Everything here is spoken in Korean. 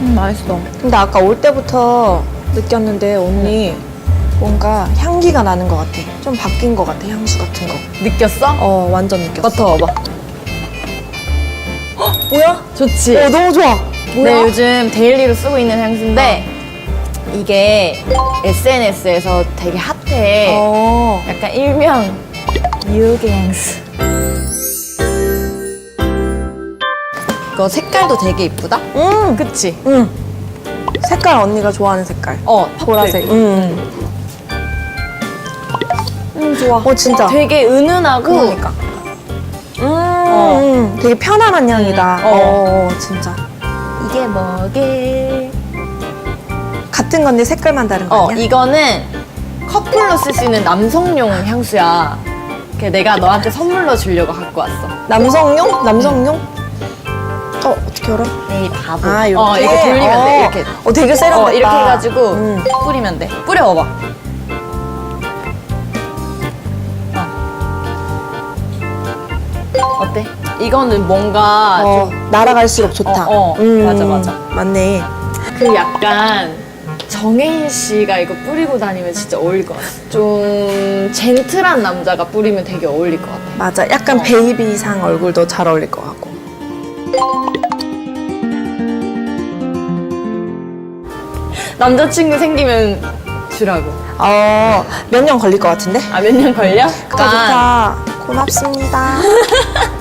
음, 맛있어. 근데 아까 올 때부터 느꼈는데 언니 뭔가 향기가 나는 것 같아. 좀 바뀐 것 같아 향수 같은 거. 느꼈어? 어 완전 느꼈어. 맡아봐봐. 뭐야? 좋지? 어 너무 좋아. 뭐야? 네, 요즘 데일리로 쓰고 있는 향수인데 이게 SNS에서 되게 핫해. 어. 약간 일명 유혹의 향수. 이거 색깔도 되게 이쁘다? 음. 그치? 음. 색깔 언니가 좋아하는 색깔. 어, 보라색. 음. 음 좋아. 어 진짜. 되게 은은하고 그러니까. 음, 음, 되게 편안한 향이다. 음, 어. 어. 어, 진짜. 이게 뭐게? 같은 건데 색깔만 다른 거 어, 아니야? 이거는 커플로 있는 남성용 향수야. 그 내가 너한테 선물로 주려고 갖고 왔어. 남성용? 남성용? 어, 어떻게 알아? 에이 바보. 아, 이렇게? 어, 이렇게 돌리면 돼. 어. 이렇게. 어, 되게 세련됐다. 어, 이렇게 해가지고 음. 뿌리면 돼. 뿌려 봐봐. 어. 어때? 이거는 뭔가 어, 날아갈수록 좋다. 어, 어. 맞아, 맞아. 맞네. 좀그 약간 정혜인 씨가 이거 뿌리고 다니면 진짜 어울릴 것 같아. 좀 젠틀한 남자가 뿌리면 되게 어울릴 것 같아. 맞아. 약간 어. 베이비상 얼굴도 잘 어울릴 것 같고. 남자친구 생기면 주라고. 어, 몇 년 걸릴 것 같은데? 아, 몇 년 걸려? 좋다, 좋다. 고맙습니다.